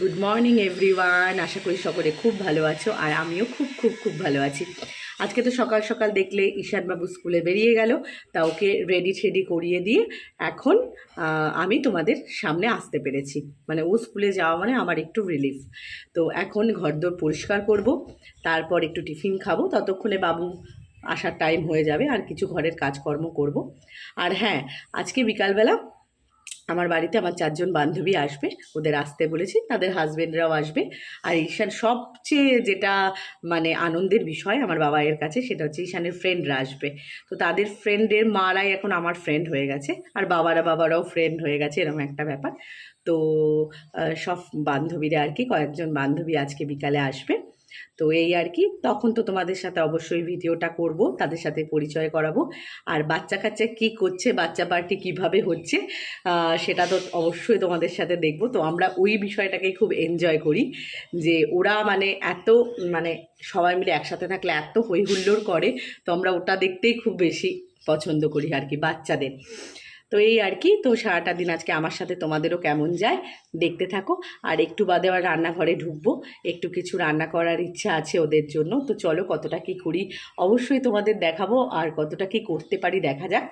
Good morning everyone আশা করি সকলে খুব ভালো আছো আর আমিও খুব খুব খুব ভালো আছি। আজকে তো সকাল সকাল দেখলে ঈশানবাবু স্কুলে বেরিয়ে গেল, তা ওকে রেডি ঠেডি করিয়ে দিয়ে এখন আমি তোমাদের সামনে আসতে পেরেছি। মানে ও স্কুলে যাওয়া মানে আমার একটু রিলিফ তো এখন ঘরদোর পরিষ্কার করব, তারপর একটু টিফিন খাব, ততক্ষণে বাবু আসার টাইম হয়ে যাবে, আর কিছু ঘরের কাজকর্ম করব। আর হ্যাঁ আজকে বিকালবেলা আমার বাড়িতে আমার চারজন বান্ধবী আসবে, ওদের আসতে বলেছি, তাদের হাজবেন্ডরাও আসবে। আর ঈশান সবচেয়ে যেটা মানে আনন্দের বিষয় আমার বাবাইয়ের কাছে, সেটা হচ্ছে ঈশানের ফ্রেন্ডরা আসবে। তো তাদের ফ্রেন্ডের মারাই এখন আমার ফ্রেন্ড হয়ে গেছে, আর বাবারা বাবারাও ফ্রেন্ড হয়ে গেছে, এরকম একটা ব্যাপার। তো সব বান্ধবীরা আর কি, কয়েকজন বান্ধবী আজকে বিকালে আসবে। তো এই আর কি। তখন তো তোমাদের সাথে অবশ্যই ভিডিওটা করব, তাদের সাথে পরিচয় করাবো। আর বাচ্চা কাচ্চা কী করছে, বাচ্চা পার্টি কীভাবে হচ্ছে সেটা তো অবশ্যই তোমাদের সাথে দেখব। তো আমরা ওই বিষয়টাকেই খুব এনজয় করি যে ওরা মানে এত মানে সবাই মিলে একসাথে থাকলে এত হই হুল্লোড় করে, তো আমরা ওটা দেখতেই খুব বেশি পছন্দ করি আর কি বাচ্চাদের। তো এই আর কি। তো সারাটা দিন আজকে আমার সাথে তোমাদেরও কেমন যায় দেখতে থাকো। আর একটু বাদে আবার রান্নাঘরে ঢুকবো। একটু কিছু রান্না করার ইচ্ছা আছে ওদের জন্য। তো চলো কতটা কি করি অবশ্যই তোমাদের দেখাবো আর কতটা কি করতে পারি দেখা যাক।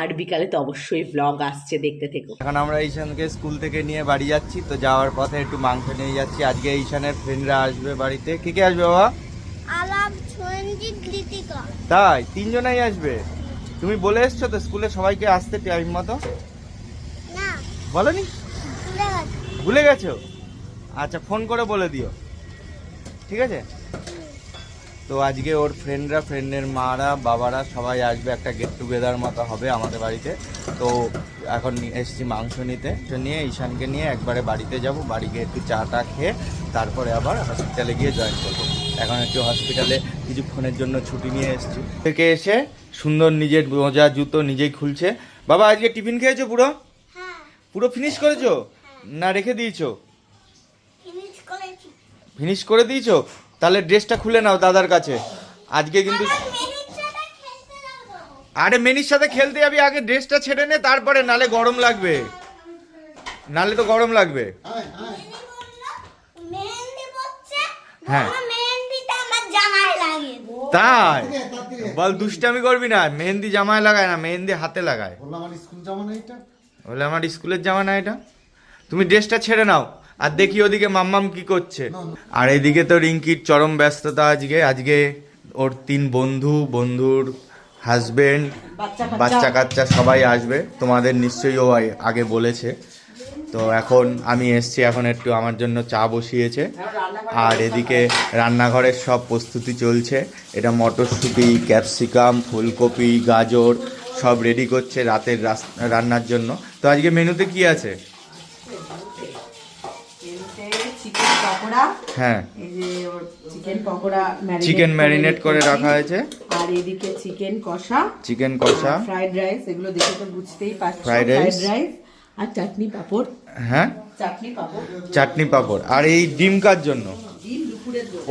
আর বিকালে তো অবশ্যই ব্লগ আসছে দেখতে থেকো। এখন আমরা ঈশানকে স্কুল থেকে নিয়ে বাড়ি যাচ্ছি। তো যাওয়ার পথে একটু মাংস নিয়ে যাচ্ছি। আজকে ঈশানের ফ্রেন্ডরা আসবে বাড়িতে। কে কে আসবে বাবা? আলাপ তাই? তিনজনাই আসবে? তুমি বলে এসছো তো স্কুলে সবাইকে আসতে টাইম মতো? না। বলনি? ভুলে গেছো। আচ্ছা ফোন করে বলে দিও। ঠিক আছে? তো আজকে ওর ফ্রেন্ডরা ফ্রেন্ডের মারা বাবারা সবাই আসবে একটা গেট টুগেদার মতো হবে আমাদের বাড়িতে। তো এখন এসছি মাংস নিতে। তো নিয়ে ঈশানকে নিয়ে একবারে বাড়িতে যাব। বাড়ি গিয়ে একটু চা টা খেয়ে তারপরে আবার হসপিটালে গিয়ে জয়েন করব। এখন একটু হসপিটালে কিছুক্ষণের জন্য ছুটি নিয়ে এসছি। থেকে এসে সুন্দর নিজের মোজা জুতো নিজেই খুলছে। বাবা আজকে টিফিন খেয়েছো পুরো? হ্যাঁ। পুরো ফিনিশ করেছ? না রেখে দিয়েছ? ফিনিশ করে দিয়েছ? তাহলে ড্রেসটা খুলে নাও দাদার কাছে। আজকে কিন্তু আরে মেনির সাথে খেলতে যাবি আগে ড্রেসটা ছেড়ে নে তারপরে নালে গরম লাগবে। নালে তো গরম লাগবে। হ্যাঁ। বলল মেহেন্দিটা আমার জামায় লাগে তাই? বল দুষ্টামি করবি না। মেহেন্দি জামায় লাগায় না মেহেন্দি হাতে লাগায়। বলে আমার স্কুলের জামা না এটা? তুমি ড্রেসটা ছেড়ে নাও আর দেখি ওদিকে মাম্মাম কি করছে। আর এদিকে তো রিঙ্কির চরম ব্যস্ততা আজকে। আজকে ওর তিন বন্ধু বন্ধুর হাজবেন্ড বাচ্চা কাচ্চা সবাই আসবে। তোমাদের নিশ্চয়ই ও আগে বলেছে। তো এখন আমি এসছি এখন একটু আমার জন্য চা বসিয়েছে। আর এদিকে রান্নাঘরের সব প্রস্তুতি চলছে। এটা মটরশুঁটি ক্যাপসিকাম ফুলকপি গাজর সব রেডি করছে রাতের রান্নার জন্য। তো আজকে মেনুতে কি আছে? হ্যাঁ। চিকেন চিকেন ম্যারিনেট করে রাখা হয়েছে। আর এদিকে চিকেন কষা। চিকেন কষা। ফ্রাইড রাইস এগুলো দেখে তো বুঝতেই পারছ। Rice? রাইস আর চাটনি পাঁপড়। হ্যাঁ? চাটনি পাঁপড়। আর এই ডিম কার জন্য।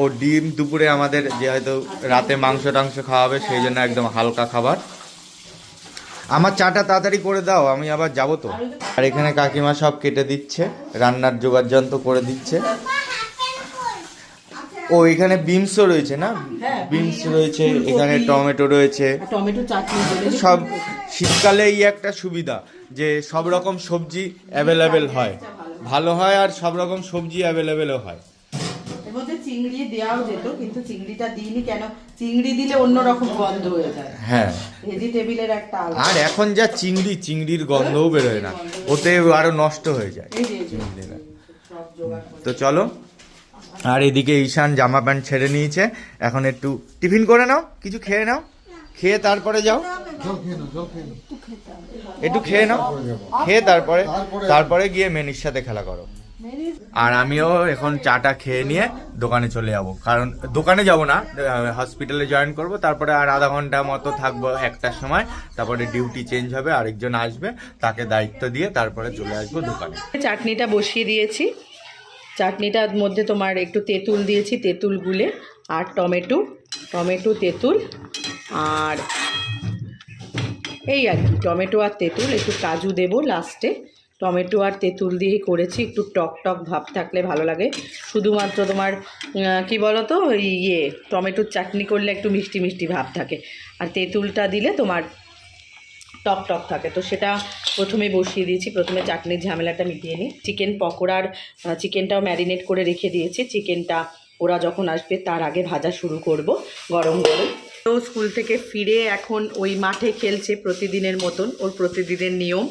ও ডিম দুপুরে আমাদের যে হয়তো রাতে মাংস টাংস খাওয়াবে সেই জন্য একদম হালকা খাবার। আমার চাটা তাড়াতাড়ি করে দাও আমি আবার যাব তো। আর এখানে কাকিমা সব কেটে দিচ্ছে রান্নার জোগাড় যন্ত্র করে দিচ্ছে। ও এখানে বিমসও রয়েছে না? হ্যাঁ, বিমস বিনস, রয়েছে এখানে টমেটো রয়েছে। টমেটো চাটনি। সব শীতকালে এই একটা সুবিধা। যে সব রকম সবজি অ্যাভেলেবেল হয়। ভালো হয় আর সব রকম সবজি অ্যাভেলেবেলও হয়। এর মধ্যে চিংড়ি দেওয়াও যেত কিন্তু চিংড়িটা দিইনি কেন? চিংড়ি দিলে অন্যরকম গন্ধ হয়ে যায়। হ্যাঁ। ভেজিটেবিলের একটা আর এখন যা চিংড়ি চিংড়ির গন্ধও বেরোয় না। ওতে আরও নষ্ট হয়ে যায়। তো চলো। আর এদিকে ঈশান জামা প্যান্ট ছেড়ে নিয়েছে। এখন একটু টিফিন করে নাও কিছু খেয়ে নাও। খেয়ে তারপরে যাও। একটু খেয়ে নাও। খেয়ে তারপরে তারপরে গিয়ে মেনির সাথে খেলা করো। আর আমিও এখন চাটা খেয়ে নিয়ে দোকানে চলে যাব। কারণ দোকানে যাব না হসপিটালে জয়েন করব। তারপরে আর আধা ঘণ্টা মতো থাকব একটার সময়। তারপরে ডিউটি চেঞ্জ হবে, আরেকজন আসবে, তাকে দায়িত্ব দিয়ে তারপরে চলে আসব দোকানে। চাটনিটা বসিয়ে দিয়েছি। চাটনিটার মধ্যে তোমার একটু তেঁতুল দিয়েছি, তেঁতুল গুলে আর টমেটো। টমেটো, তেঁতুল আর এই আর কি, টমেটো আর তেঁতুল, একটু কাজু দেবো লাস্টে। টমেটো আর তেঁতুল দিয়েই করেছি, একটু টক টক ভাব থাকলে ভালো লাগে। শুধুমাত্র তোমার কি বলো তো ইয়ে টমেটোর চাটনি করলে একটু মিষ্টি মিষ্টি ভাব থাকে। আর তেঁতুলটা দিলে তোমার টক টক থাকে। তো সেটা প্রথমে বসিয়ে দিয়েছি, প্রথমে চাটনির ঝামেলাটা মিটিয়ে নিই। চিকেন পকোড়ার চিকেনটাও ম্যারিনেট করে রেখে দিয়েছি। চিকেনটা ওরা যখন আসবে, তার আগে ভাজা শুরু করব, গরম গরম। তো স্কুল থেকে ফিরে এখন ওই মাঠে খেলছে প্রতিদিনের মতন, ওর প্রতিদিনের নিয়ম।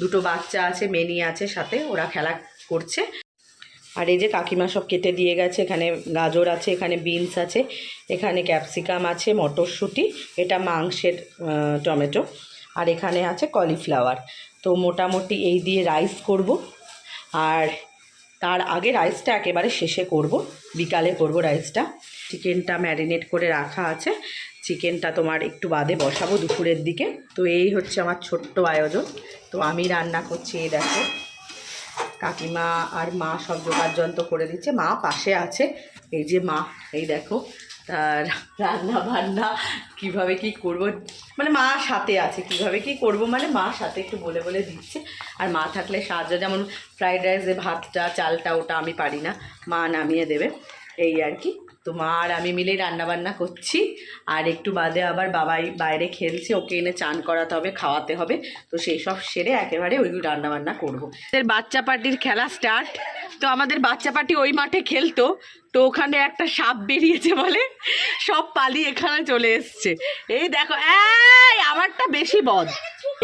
দুটো বাচ্চা আছে, মেনি আছে, সাথে ওরা খেলা করছে। আর এই যে কাকিমা সব কেটে দিয়ে গেছে, এখানে গাজর আছে, এখানে বিনস আছে, এখানে ক্যাপসিকাম আছে, মটরশুঁটি, এটা মাংসের টমেটো, আর এখানে আছে কলিফ্লাওয়ার। তো মোটামুটি এই দিয়ে রাইস করব। আর তার আগে রাইসটা একেবারে শেষে করব, বিকালে করব রাইসটা। চিকেনটা ম্যারিনেট করে রাখা আছে। চিকেনটা তোমার একটু বাদে বসাবো দুপুরের দিকে। তো এই হচ্ছে আমার ছোট্ট আয়োজন। তো আমি রান্না করছি, এই দেখো। কাকিমা আর মা সব জোগাড় যন্ত্র করে দিচ্ছে। মা পাশে আছে। এই যে মা, এই দেখো। তার রান্না বান্না কীভাবে কি করব মানে মা সাথে আছে, কীভাবে কি করব মানে মা সাথে একটু বলে বলে দিচ্ছে। আর মা থাকলে সাহায্য, যেমন ফ্রাইড রাইসে ভাতটা, চালটা, ওটা আমি পারি না, মা নামিয়ে দেবে। এই আর কি। তো মা আর আমি মিলেই রান্নাবান্না করছি। আর একটু বাদে আবার বাবাই বাইরে খেলছে, ওকে এনে চান করাতে হবে, খাওয়াতে হবে। তো সেই সব সেরে একেবারে ওই রান্নাবান্না করব। বাচ্চা পার্টির খেলা স্টার্ট তো আমাদের বাচ্চা পার্টি ওই মাঠে খেলতো, তো ওখানে একটা সাপ বেরিয়েছে বলে সব পালিয়ে এখানে চলে এসছে। এই দেখো, এই আমারটা বেশি বদ।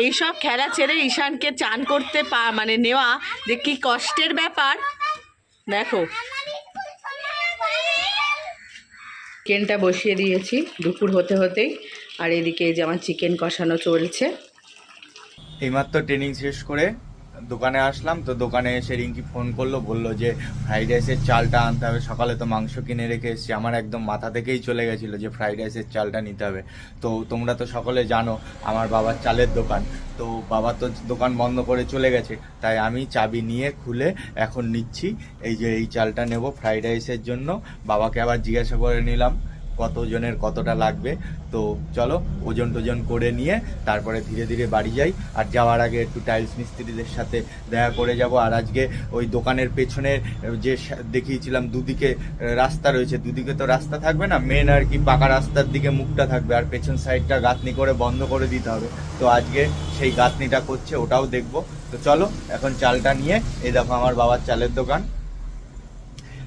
এইসব খেলা ছেড়ে ঈশানকে চান করতে পা মানে নেওয়া যে কি কষ্টের ব্যাপার। দেখো। চিকেনটা বসিয়ে দিয়েছি দুপুর হতে হতেই, আর এদিকে যে আমার চিকেন কষানো চলছে। এইমাত্র ট্রেনিং শেষ করে দোকানে আসলাম, তো দোকানে এসে রিঙ্কি ফোন করল, বলল যে, ফ্রাইড রাইসের চালটা আনতে হবে, সকালে তো মাংস কিনে রেখে এসেছি। আমার একদম মাথা থেকেই চলে গেছিল যে, ফ্রাইড রাইসের চালটা নিতে হবে। তো তোমরা তো সকলে জানো, আমার বাবার চালের দোকান। তো বাবা তো দোকান বন্ধ করে চলে গেছে, তাই আমি চাবি নিয়ে খুলে এখন নিচ্ছি, এই যে, এই চালটা নেব ফ্রাইড রাইসের জন্য। বাবাকে আবার জিজ্ঞাসা করে নিলাম কতজনের কতটা লাগবে, তো চলো ওজন টোজন করে নিয়ে তারপরে ধীরে ধীরে বাড়ি যাই। আর যাওয়ার আগে একটু টাইলস মিস্ত্রিদের সাথে দেখা করে যাব। আর আজকে ওই দোকানের পেছনের যে দেখিয়েছিলাম দুদিকে রাস্তা রয়েছে। দুদিকে তো রাস্তা থাকবে না মেন আর কি পাকা রাস্তার দিকে মুখটা থাকবে। আর পেছন সাইডটা গাঁথনি করে বন্ধ করে দিতে হবে। তো আজকে সেই গাঁথনিটা করছে, ওটাও দেখব। তো চলো এখন চালটা নিয়ে, এই দেখো আমার বাবার চালের দোকান।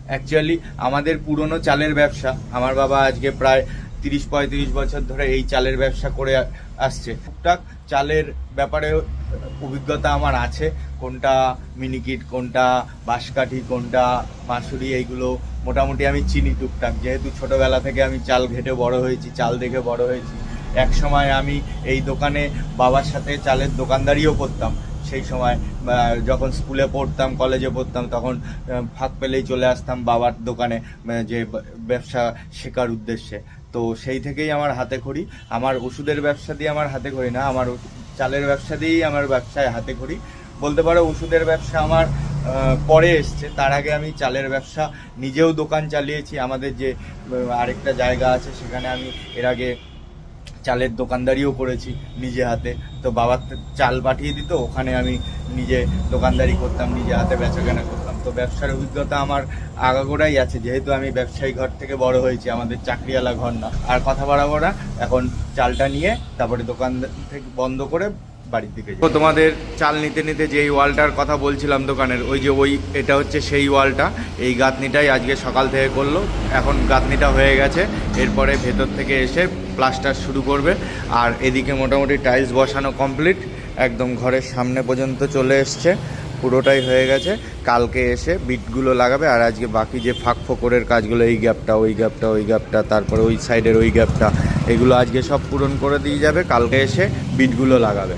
অ্যাকচুয়ালি আমাদের পুরনো চালের ব্যবসা, আমার বাবা আজকে প্রায় তিরিশ, পঁয়ত্রিশ বছর ধরে এই চালের ব্যবসা করে আসছে। টুকটাক চালের ব্যাপারে অভিজ্ঞতা আমার আছে। কোনটা মিনিকিট, কোনটা বাঁশকাঠি, কোনটা মাসুরি এইগুলো মোটামুটি আমি চিনি টুকটাক। যেহেতু ছোটোবেলা থেকে আমি চাল ঘেটে বড় হয়েছি, চাল দেখে বড় হয়েছি এক সময় আমি এই দোকানে বাবার সাথে চালের দোকানদারিও করতাম। সেই সময় যখন স্কুলে পড়তাম কলেজে পড়তাম, তখন ফাঁক পেলেই চলে আসতাম বাবার দোকানে যে ব্যবসা শেখার উদ্দেশ্যে। তো সেই থেকেই আমার হাতে খড়ি। আমার ওষুধের ব্যবসা দিয়ে আমার হাতে খড়ি না, আমার চালের ব্যবসা দিয়েই আমার ব্যবসায় হাতে খড়ি। বলতে পারো, ওষুধের ব্যবসা আমার পরে এসছে। তার আগে আমি চালের ব্যবসা নিজেও দোকান চালিয়েছি। আমাদের যে আরেকটা জায়গা আছে, সেখানে আমি এর আগে চালের দোকানদারিও করেছি নিজে হাতে। তো বাবার চাল পাঠিয়ে দিত, ওখানে আমি নিজে দোকানদারি করতাম, নিজে হাতে বেচাকেনা করতাম। তো ব্যবসার অভিজ্ঞতা আমার আগাগোড়াই আছে, যেহেতু আমি ব্যবসায়ী ঘর থেকে বড় হয়েছি, আমাদের চাকরিওয়ালা ঘর না। আর কথা বাড়াবো এখন চালটা নিয়ে তারপরে দোকান থেকে বন্ধ করে বাড়ির দিকে তো তোমাদের চাল নিতে নিতে যেই ওয়ালটার কথা বলছিলাম দোকানের, ওই যে ওই, এটা হচ্ছে সেই ওয়ালটা, এই গাঁথনিটাই আজকে সকাল থেকে করল, এখন গাঁথনিটা হয়ে গেছে, এরপরে ভেতর থেকে এসে প্লাস্টার শুরু করবে, আর এদিকে মোটামুটি টাইলস বসানো কমপ্লিট, একদম ঘরের সামনে পর্যন্ত চলে এসছে, পুরোটাই হয়ে গেছে, কালকে এসে বিটগুলো লাগাবে, আর আজকে বাকি যে ফাঁক ফোকরের কাজগুলো, এই গ্যাপটা, ওই গ্যাপটা ওই গ্যাপটা, তারপরে ওই সাইডের ওই গ্যাপটা, এগুলো আজকে সব পূরণ করে দিয়ে যাবে, কালকে এসে বিটগুলো লাগাবে।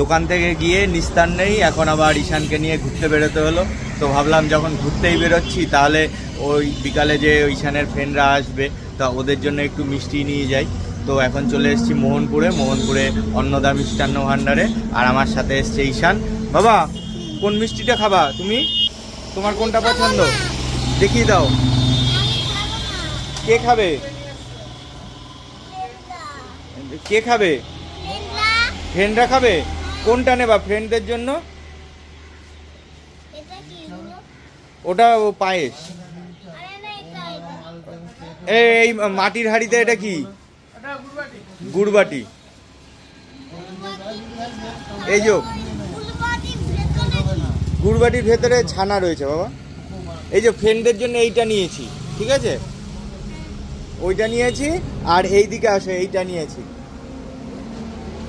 দোকান থেকে গিয়ে নিস্তার নেই এখন আবার ঈশানকে নিয়ে ঘুরতে বেরোতে হলো। তো ভাবলাম যখন ঘুরতেই বেরোচ্ছি তাহলে ওই বিকালে যে ঈশানের ফ্রেন্ডরা আসবে তা ওদের জন্য একটু মিষ্টি নিয়ে যাই। তো এখন চলে এসেছি মোহনপুরে মোহনপুরে অন্নদা মিষ্টান্ন ভাণ্ডারে আর আমার সাথে এসছে ঈশান। বাবা কোন মিষ্টিটা খাবা? তুমি? তোমার কোনটা পছন্দ? দেখিয়ে দাও। কে খাবে? কে খাবে? ফ্রেন্ডরা খাবে? কোনটা নেবা ফ্রেন্ডদের জন্য? ওটা ও পায়েস। এই মাটির হাড়িতে এটা কি? গুড়বাটি। এই যে? গুড়বাটির ভেতরে ছানা রয়েছে বাবা। এই যে ফ্রেন্ডদের জন্য এইটা নিয়েছি, ঠিক আছে? ওইটা নিয়েছি, আর এই দিকে আসো, এইটা নিয়েছি।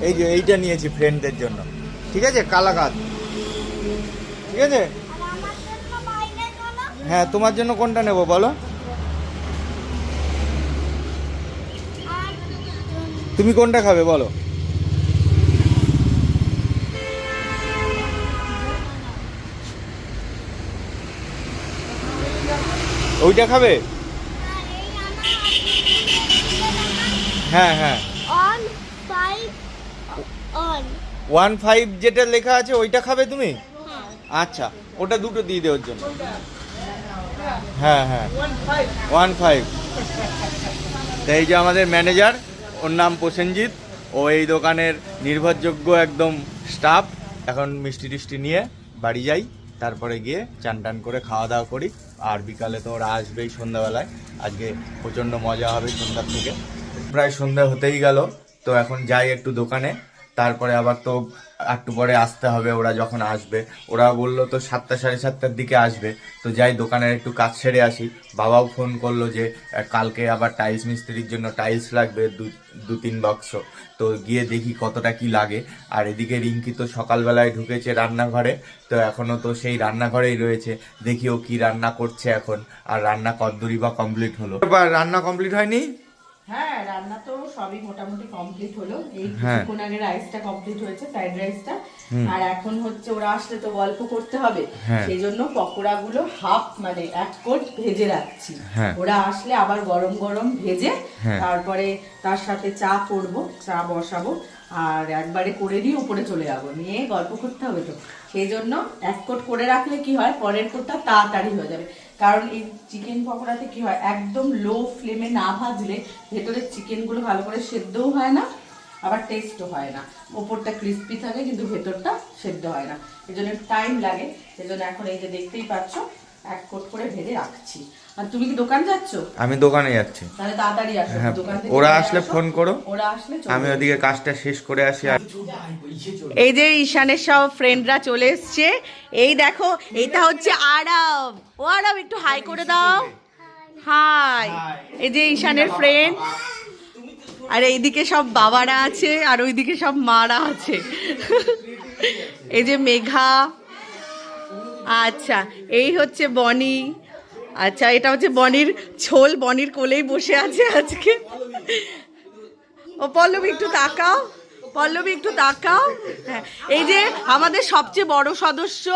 এই যে এইটা নিয়েছি ফ্রেন্ডদের জন্য। ঠিক আছে? কালাকাত। ঠিক আছে? হ্যাঁ তোমার জন্য কোনটা নেব বলো? তুমি কোনটা খাবে বলো? ওইটা খাবে? হ্যাঁ হ্যাঁ। ওয়ান। ফাইভ যেটা লেখা আছে ওইটা খাবে তুমি? হ্যাঁ। আচ্ছা ওটা দুটো দিয়ে দেওয়ার জন্য। হ্যাঁ হ্যাঁ। One five. তো এই যে আমাদের ম্যানেজার ওর নাম প্রসেনজিৎ। ও এই দোকানের নির্ভরযোগ্য একদম স্টাফ। এখন মিষ্টি টিষ্টি নিয়ে বাড়ি যাই তারপরে গিয়ে চান টান করে খাওয়া দাওয়া করি। আর বিকালে তো ওরা আসবেই সন্ধ্যাবেলায়। আজকে প্রচণ্ড মজা হবে সন্ধ্যার থেকে। প্রায় সন্ধ্যা হতেই গেল তো এখন যাই একটু দোকানে। তারপরে আবার তো একটু পরে আসতে হবে, ওরা যখন আসবে। ওরা বলল তো সাতটা, সাড়ে সাতটার দিকে আসবে। তো যাই, দোকানের একটু কাজ সেরে আসি। বাবাও ফোন করল যে কালকে আবার টাইলস মিস্ত্রির জন্য টাইলস লাগবে, দু তিন বাক্স তো গিয়ে দেখি কতটা কি লাগে। আর এদিকে রিঙ্কি তো সকালবেলায় ঢুকেছে রান্নাঘরে। তো এখনও তো সেই রান্নাঘরেই রয়েছে। দেখি ও কি রান্না করছে এখন। আর রান্না কদ্দুরি বা কমপ্লিট হলো। রান্না কমপ্লিট হয়নি? হ্যাঁ রান্না তো সবই মোটামুটি কমপ্লিট হলো এই হ্যাঁ। কিছুক্ষণ আগে রাইসটা কমপ্লিট হয়েছে ফ্রাইড রাইসটা আর এখন হচ্ছে ওরা আসলে তো গল্প করতে হবে হ্যাঁ। সেই জন্য পকোড়াগুলো হাফ মানে এক কোট ভেজে রাখছি হ্যাঁ। ওরা আসলে আবার গরম গরম ভেজে। তারপরে তার সাথে চা করব চা বসাবো আর একবারে করে দিয়ে উপরে চলে যাব নিয়ে গল্প করতে হবে তো সেই জন্য এক কোট করে রাখলে কি হয় পরের কোটটা তাড়াতাড়ি হয়ে যাবে কারণ এই চিকেন পকোড়াতে কি হয়, একদম লো ফ্লেমে না ভাজলে ভেতরের চিকেনগুলো ভালো করে সেদ্ধও হয় না, আবার টেস্টও হয় না। ওপরটা ক্রিস্পি থাকে, কিন্তু ভেতরটা সেদ্ধ হয় না। এই জন্য টাইম লাগে সেই জন্য এখন এই যে দেখতেই পাচ্ছ, এক কোট করে ভেজে রাখছি। আর তুমি কি দোকান যাচ্ছ? আমি দোকানে যাচ্ছি। তাহলে তাড়াতাড়ি আসো হ্যাঁ, দোকান থেকে ওরা আসলে ফোন করো। ওরা আসলে আমি ওদিকে কাজটা শেষ করে আসি আর এই যে ঈশানের সব ফ্রেন্ডরা চলে এসছে। এই দেখো এটা হচ্ছে আরব। ও আরব একটু হাই করে দাও। হাই এই যে ঈশানের ফ্রেন্ড আর এইদিকে সব বাবারা আছে আর ওইদিকে সব মারা আছে। এই যে মেঘা। আচ্ছা এই হচ্ছে বনি। আচ্ছা এটা হচ্ছে বনির ছোল, বনির কোলেই বসে আছে আজকে। ও, পল্লবী, একটু তাকাও। পল্লবী, একটু তাকাও। হ্যাঁ এই যে আমাদের সবচেয়ে বড় সদস্য,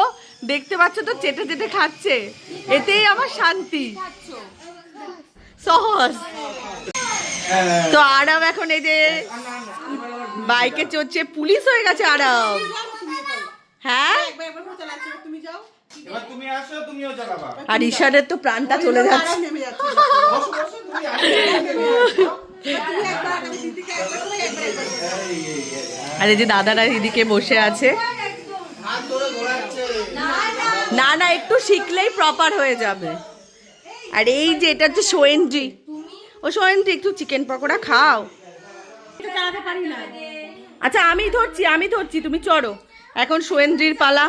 দেখতে পাচ্ছ তো, চেটে চেটে খাচ্ছে। এতেই আমার শান্তি। সহজ। তো আরাম এখন এই যে বাইকে চড়ছে, পুলিশ হয়ে গেছে আরাম। হ্যাঁ? এবার তুমি আসো তুমিও চালাবা আর ঈশানের তো প্রাণটা চলে যাচ্ছে। বসো বসো তুমি আর এই যে দাদারা এদিকে বসে আছে। না না একটু শিখলেই প্রপার হয়ে যাবে। আর এই যে এটা হচ্ছে সোয়েন্দ্রি ও সোয়েন্দ্রি একটু চিকেন পকোড়া খাও। আচ্ছা আমি ধরছি আমি ধরছি তুমি চড়ো। এখন সোয়েন্দ্রির পালা।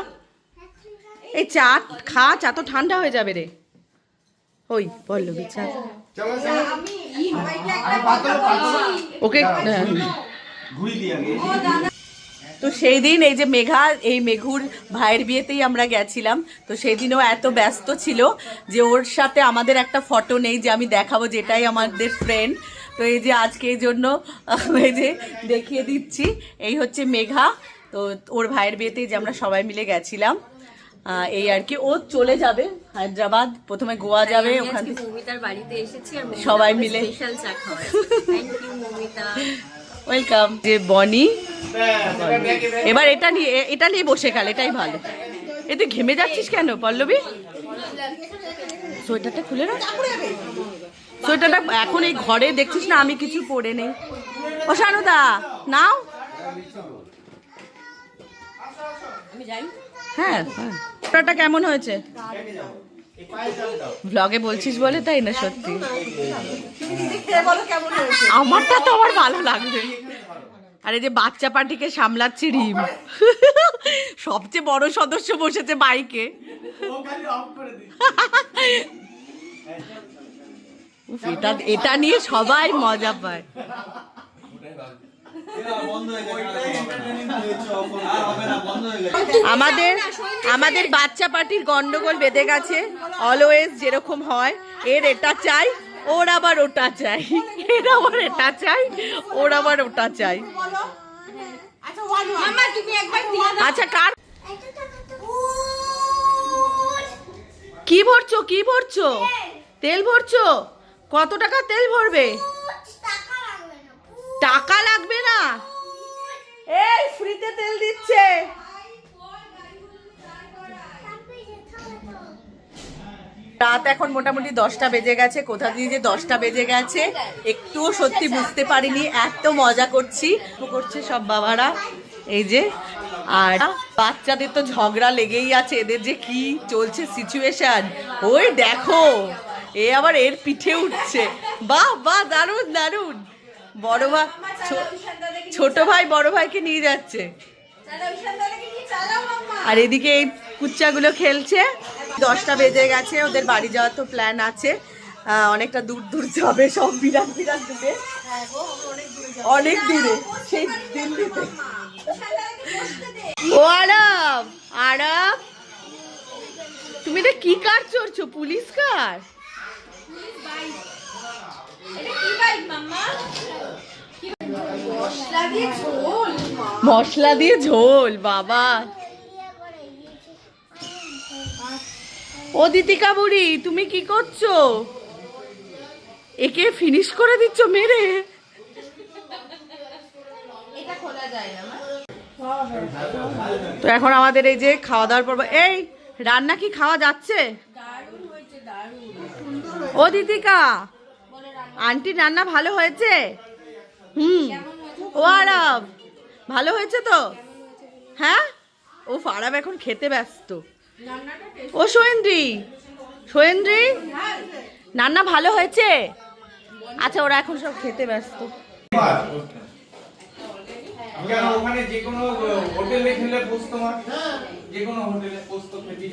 এই চা খা, চা তো ঠান্ডা হয়ে যাবে রে। ওই পল্লবী চা ওকে, তো সেই দিন এই যে মেঘা, এই মেঘুর ভাইয়ের বিয়েতেই আমরা গেছিলাম। তো সেই দিনও এত ব্যস্ত ছিল যে ওর সাথে আমাদের একটা ফটো নেই যে আমি দেখাবো যেটাই আমাদের ফ্রেন্ড তো এই যে আজকে এই জন্য এই যে দেখিয়ে দিচ্ছি। এই হচ্ছে মেঘা। তো ওর ভাইয়ের বিয়েতেই যে আমরা সবাই মিলে গেছিলাম। এই আর কি। ও চলে যাবে হায়দ্রাবাদ প্রথমে গোয়া যাবে ওখান থেকে। মমিতার বাড়িতে এসেছি আর সবাই মিলে। স্পেশাল চা থ্যাংক ইউ মমিতা। ওয়েলকাম যে বনি এবার এটা নিয়ে এটা নিয়ে বসে গেল এটাই ভালো। এ তুই ঘেমে যাচ্ছিস কেন পল্লবী? সোয়েটারটা খুলে না সোয়েটারটা এখন এই ঘরে দেখছিস না আমি কিছু পরে নেই। ও সানুদা নাও। হ্যাঁ হ্যাঁ ওটা কেমন হয়েছে? ব্লগে বলছিস বলে তাই না সত্যি? আমারটা তো আমার ভালো লাগবে। আর যে বাচ্চা পার্টিকে সামলাচ্ছে রিম। সবচেয়ে বড় সদস্য বসেছে বাইকে এটা এটা নিয়ে সবাই মজা পায়। আমাদের আমাদের বাচ্চা পার্টির গন্ডগোল বেঁধে গেছে। অলওয়েজ যেরকম হয় এর এটা চাই ওর আবার ওটা চাই। এর আবার এটা চাই ওর আবার ওটা চাই। আচ্ছা কার কি ভরছো কি ভরছো? তেল ভরছো? কত টাকা তেল ভরবে? টাকা লাগবে না? এই, ফ্রিতে তেল দিচ্ছে। রাত এখন মোটামুটি দশটা বেজে গেছে। কোথা দিয়ে যে দশটা বেজে গেছে, একটুও সত্যি বুঝতে পারিনি। এত মজা করছি। করছে সব বাবারা? এই যে, আর বাচ্চাদের তো ঝগড়া লেগেই আছে। এদের যে কি চলছে সিচুয়েশন ওই দেখো, এ আবার এর পিঠে উঠছে। বাহ বাহ, দারুণ দারুণ। বড় ভাই ছোট ভাই বড় ভাইকে নিয়ে যাচ্ছে। আর এদিকে এই কুচ্চাগুলো খেলছে। দশটা বেজে গেছে ওদের বাড়ি যাওয়ার তো প্ল্যান আছে। অনেকটা দূর দূর যাবে সব বিরাট বিরাট দূরে। অনেক দূরে সেই দিল্লিতে। ও আরব আরব তুমি এটা কি কার চড়ছো পুলিশ কার? মশলা দিয়ে ঝোল বাবা। ও দিতিকা বুড়ি তুমি কি করছ? একে ফিনিশ করে দিচ্ছ মেরে। তো এখন আমাদের এই যে খাওয়া দাওয়ার পর এই রান্না কি খাওয়া যাচ্ছে? ও দিতিকা আন্টির রান্না ভালো হয়েছে? হুম। ও আরব ভালো হয়েছে তো? হ্যাঁ? ও আরব এখন খেতে ব্যস্ত। ও সোয়েন্দ্রি সোয়েন্দ্রি? রান্না ভালো হয়েছে? আচ্ছা ওরা এখন সব খেতে ব্যস্ত। ওখানে যে কোনো হোটেলে খেলে পোস্ত যে কোনো হোটেলে পোস্ত খেতে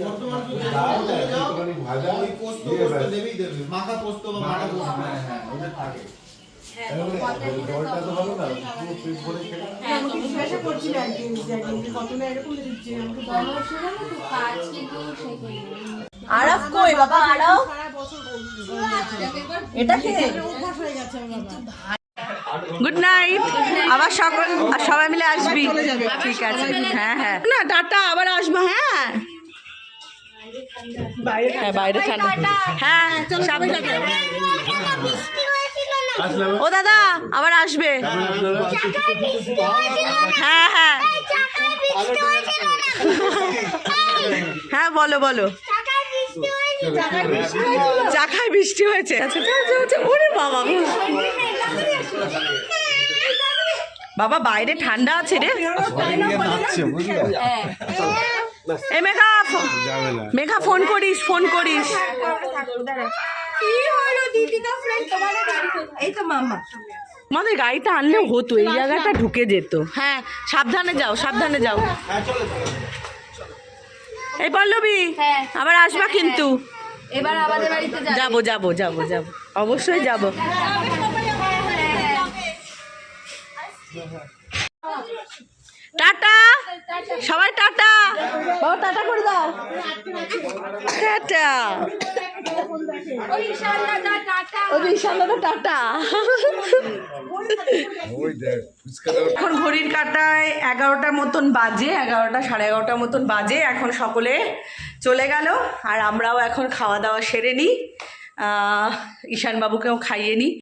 ভাজা ওই পোস্ত পোস্ত দেবেই দেবে মাখা পোস্ত বা মাখা পোস্ত। হ্যাঁ ওদের থাকে। জলটা তো ভালো না পুরো পেট ভরে খেলে আরব কই বাবা? আরব এটা কে? গুড নাইট আবার সকল সবাই মিলে আসবি। ঠিক আছে। হ্যাঁ হ্যাঁ না টাটা আবার আসব হ্যাঁ? হ্যাঁ বাইরে ঠান্ডা হ্যাঁ ও দাদা আবার আসবে। হ্যাঁ হ্যাঁ। হ্যাঁ বলো বলো। চাকায় বৃষ্টি হয়েছে। আচ্ছা, ওরে বাবা বাবা বাইরে ঠান্ডা আছে রে। এ মেঘা মেঘা ফোন করিস ফোন করিস। আমাদের গাড়িটা আনলেও হতো এই জায়গাটা ঢুকে যেত। হ্যাঁ সাবধানে যাও সাবধানে যাও। এই পল্লবী হ্যাঁ। আবার আসবা কিন্তু। এবার আমাদের বাড়িতে যাব। যাব যাব যাব অবশ্যই যাব। টাটা! সবাই টাটা। বাবা টাটা করে দাও। টাটা। ওই ঈশান দাদা টাটা। ও ঈশান দাদা টাটা। এখন ঘড়ির কাটায় এগারোটার মতন বাজে এগারোটা সাড়ে এগারোটার মতন বাজে এখন সকলে চলে গেল আর আমরাও এখন খাওয়া দাওয়া সেরে নিই। ঈশান বাবুকেও খাইয়ে নিই।